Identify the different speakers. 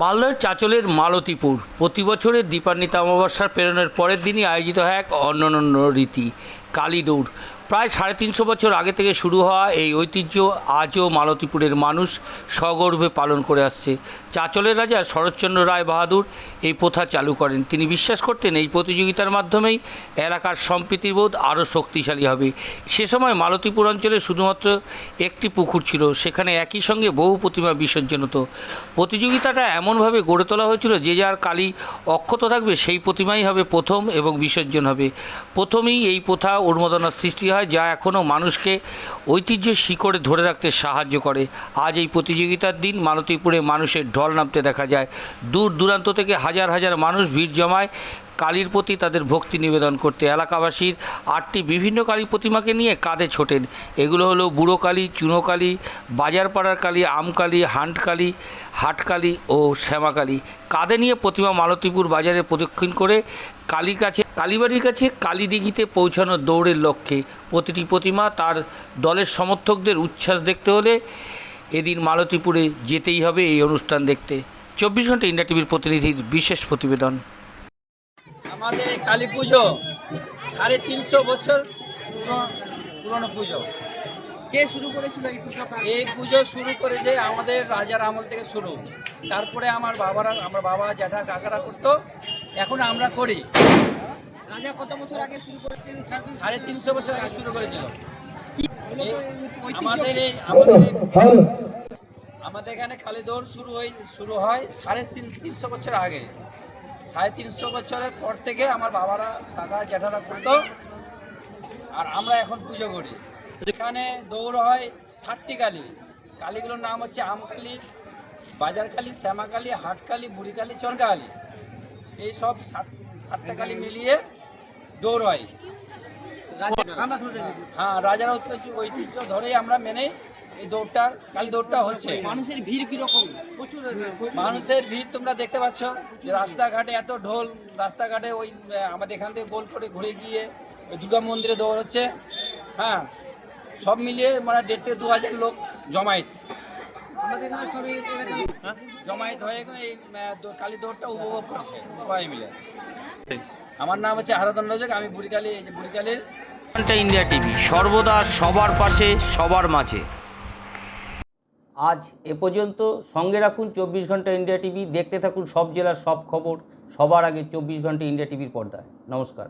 Speaker 1: মালদার চাচলের মালতীপুর। প্রতি বছরের দীপান্বিতা অমাবস্যার প্রেরণের পরের দিনই আয়োজিত হয় এক অন্যান্য রীতি। কালী দৌড়। প্রায় সাড়ে তিনশো বছর আগে থেকে শুরু হওয়া এই ঐতিহ্য আজও মালতীপুরের মানুষ সগর্বে পালন করে আসছে। চাঁচলের রাজা শরৎচন্দ্র রায় বাহাদুর এই প্রথা চালু করেন। তিনি বিশ্বাস করতেন এই প্রতিযোগিতার মাধ্যমেই এলাকার সম্প্রীতিবোধ আরও শক্তিশালী হবে। সে সময় মালতীপুর অঞ্চলে শুধুমাত্র একটি পুকুর ছিল, সেখানে একই সঙ্গে বহু প্রতিমা বিসর্জন হতো। প্রতিযোগিতাটা এমনভাবে গড়ে তোলা হয়েছিল যে যার কালী অক্ষত থাকবে সেই প্রতিমাই হবে প্রথম এবং বিসর্জন হবে। প্রথমেই এই প্রথা উন্মাদনার সৃষ্টি হয়, যা এখনও মানুষকে ঐতিহ্য শিকড়ে ধরে রাখতে সাহায্য করে। আজ এই প্রতিযোগিতার দিন মালতীপুরে মানুষের ঢল নামতে দেখা যায়। দূর দূরান্ত থেকে হাজার হাজার মানুষ ভিড় জমায় কালীর প্রতি তাদের ভক্তি নিবেদন করতে। এলাকাবাসীর আটটি বিভিন্ন কালী প্রতিমাকে নিয়ে কাঁধে ছোটেন। এগুলো হলো বুড়ো কালী, চুনো কালী, বাজারপাড়ার কালী আমকালী হান্টকালী হাটকালী ও শ্যামাকালী কাঁধে নিয়ে প্রতিমা মালতীপুর বাজারে প্রদক্ষিণ করে কালীর কাছে কালীবাড়ির কাছে কালীদিঘিতে পৌঁছানোর দৌড়ের লক্ষ্যে প্রতিটি প্রতিমা তার দলের সমর্থকদের উচ্ছ্বাস দেখতে হলে এদিন মালতীপুরে যেতেই হবে এই অনুষ্ঠান দেখতে। চব্বিশ ঘণ্টা ইন্ডিয়া টিভির প্রতিনিধির বিশেষ প্রতিবেদন।
Speaker 2: আমাদের কালী পুজো সাড়ে তিনশো বছর পুরনো- পুজো।
Speaker 3: কে শুরু করেছিল এই পুজো
Speaker 2: এই পুজো শুরু করেছে আমাদের রাজার আমল থেকে শুরু। তারপরে আমার বাবারা আমার বাবা জ্যাঠা কাকারা করতো। এখন আমরা করি।
Speaker 3: রাজা কত বছর আগে শুরু করেছিলেন
Speaker 2: সাড়ে তিনশো বছর আগে শুরু করেছিল। আমাদের এই আমাদের আমাদের এখানে খালি দৌড় শুরু হয় শুরু হয় সাড়ে তিন তিনশো বছর আগে। সাড়ে তিনশো বছরের পর থেকে আমার বাবারা কাকা জ্যাঠারা করতো। আর আমরা এখন পুজো করি। এখানে দৌড় হয় ষাটটি কালী কালীগুলোর নাম হচ্ছে আমকালী বাজার কালী শ্যামাকালী হাটকালী বুড়িকালী চরকালী এই সব সাতটা কালী মিলিয়ে দৌড় হয় হ্যাঁ রাজার ঐতিহ্য ধরেই আমরা মেনে এই দৌড়টা কালী দৌড়টা হচ্ছে।
Speaker 3: মানুষের ভিড় কীরকম? প্রচুর প্রচুর।
Speaker 2: মানুষের ভিড় তোমরা দেখতে পাচ্ছ। যে রাস্তাঘাটে এত ঢোল রাস্তাঘাটে ওই আমাদের এখান থেকে গোল করে ঘুরে গিয়ে ওই দুর্গা মন্দিরে দৌড় হচ্ছে। হ্যাঁ সব মিলিয়ে মানে দেড় থেকে দু হাজার লোক জমায়েত।
Speaker 3: আমাদের এখানে সবই এলাকা-
Speaker 2: জমায়েত হয়ে এই কালী দৌড়টা উপভোগ করছে সবাই মিলে। আমার নাম হচ্ছে আরাধন রজক আমি বুড়িকালী এই বুড়িকালীর।
Speaker 1: ইন্ডিয়া টিভি সর্বদা সবার পাশে সবার মাঝে। আজ এ পর্যন্ত সঙ্গে রাখুন চব্বিশ ঘণ্টা ইন্ডিয়া টিভি দেখতে থাকুন সব জেলার সব খবর সবার আগে চব্বিশ ঘণ্টা ইন্ডিয়া টিভির পর্দায়। নমস্কার।